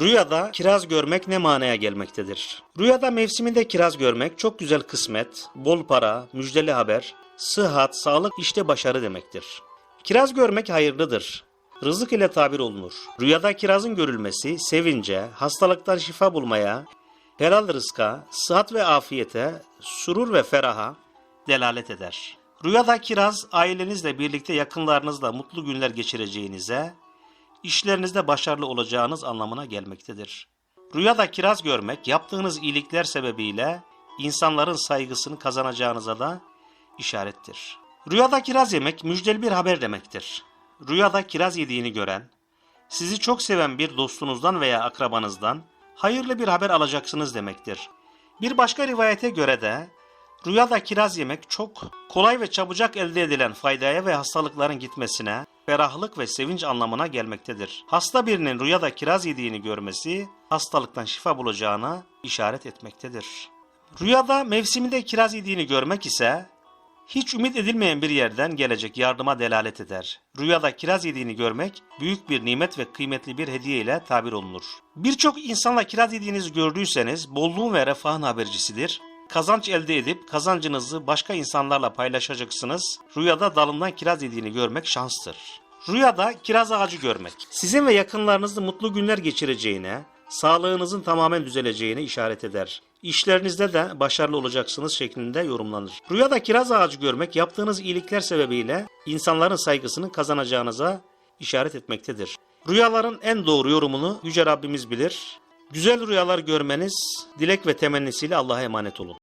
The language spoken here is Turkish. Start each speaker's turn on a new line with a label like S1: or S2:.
S1: Rüyada kiraz görmek ne manaya gelmektedir? Rüyada mevsiminde kiraz görmek çok güzel kısmet, bol para, müjdeli haber, sıhhat, sağlık, işte başarı demektir. Kiraz görmek hayırlıdır. Rızık ile tabir olunur. Rüyada kirazın görülmesi sevince, hastalıktan şifa bulmaya, helal rızka, sıhhat ve afiyete, surur ve feraha delalet eder. Rüyada kiraz ailenizle birlikte yakınlarınızla mutlu günler geçireceğinize, işlerinizde başarılı olacağınız anlamına gelmektedir. Rüyada kiraz görmek yaptığınız iyilikler sebebiyle insanların saygısını kazanacağınıza da işarettir. Rüyada kiraz yemek müjdeli bir haber demektir. Rüyada kiraz yediğini gören, sizi çok seven bir dostunuzdan veya akrabanızdan hayırlı bir haber alacaksınız demektir. Bir başka rivayete göre de rüyada kiraz yemek çok kolay ve çabucak elde edilen faydaya ve hastalıkların gitmesine, ferahlık ve sevinç anlamına gelmektedir. Hasta birinin rüyada kiraz yediğini görmesi hastalıktan şifa bulacağına işaret etmektedir. Rüyada mevsiminde kiraz yediğini görmek ise hiç ümit edilmeyen bir yerden gelecek yardıma delalet eder. Rüyada kiraz yediğini görmek büyük bir nimet ve kıymetli bir hediye ile tabir olunur. Birçok insanla kiraz yediğinizi gördüyseniz bolluğun ve refahın habercisidir. Kazanç elde edip kazancınızı başka insanlarla paylaşacaksınız. Rüyada dalından kiraz yediğini görmek şanstır. Rüyada kiraz ağacı görmek sizin ve yakınlarınızın mutlu günler geçireceğine, sağlığınızın tamamen düzeleceğine işaret eder. İşlerinizde de başarılı olacaksınız şeklinde yorumlanır. Rüyada kiraz ağacı görmek yaptığınız iyilikler sebebiyle insanların saygısını kazanacağınıza işaret etmektedir. Rüyaların en doğru yorumunu Yüce Rabbimiz bilir. Güzel rüyalar görmeniz dilek ve temennisiyle Allah'a emanet olun.